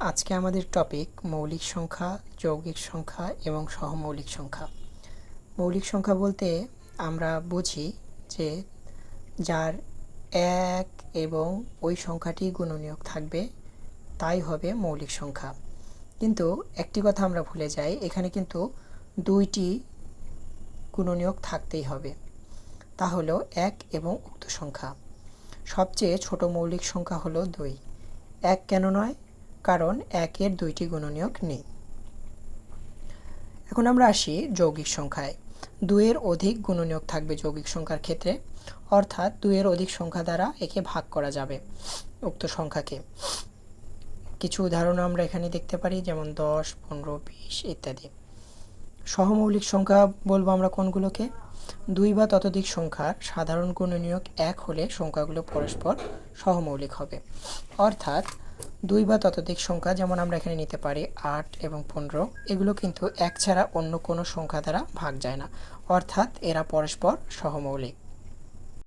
আজকে আমাদের টপিক মৌলিক সংখ্যা, যৌগিক সংখ্যা এবং সহমৌলিক সংখ্যা। মৌলিক সংখ্যা বলতে আমরা বুঝি যে যার এক এবং ওই সংখ্যাটি গুণনীয়ক থাকবে, তাই হবে মৌলিক সংখ্যা। কিন্তু একটি কথা আমরা ভুলে যাই, এখানে কিন্তু দুইটি গুণনীয়ক থাকতেই হবে। তা হলো এক এবং উক্ত সংখ্যা। সবচেয়ে ছোট মৌলিক সংখ্যা হলো দুই। এক কেন নয়? কারণ একের দুইটি গুণনীয়ক নেই। এখন আমরা আসি যৌগিক সংখ্যায়। দুইয়ের অধিক গুণনীয়ক থাকবে যৌগিক সংখ্যার ক্ষেত্রে, অর্থাৎ দুইয়ের অধিক সংখ্যা দ্বারা একে ভাগ করা যাবে উক্ত সংখ্যাকে। কিছু উদাহরণ আমরা এখানে দেখতে পারি, যেমন দশ, পনেরো, বিশ ইত্যাদি। সহমৌলিক সংখ্যা বলব আমরা কোনগুলোকে? দুই বা ততোধিক সংখ্যার সাধারণ গুণনীয়ক এক হলে সংখ্যাগুলো পরস্পর সহমৌলিক হবে। অর্থাৎ দুই বা ততোধিক সংখ্যা যেমন আমরা এখানে নিতে পারি আট এবং পনেরো, এগুলো কিন্তু এক ছাড়া অন্য কোনো সংখ্যা দ্বারা ভাগ যায় না। অর্থাৎ এরা পরস্পর সহমৌলিক।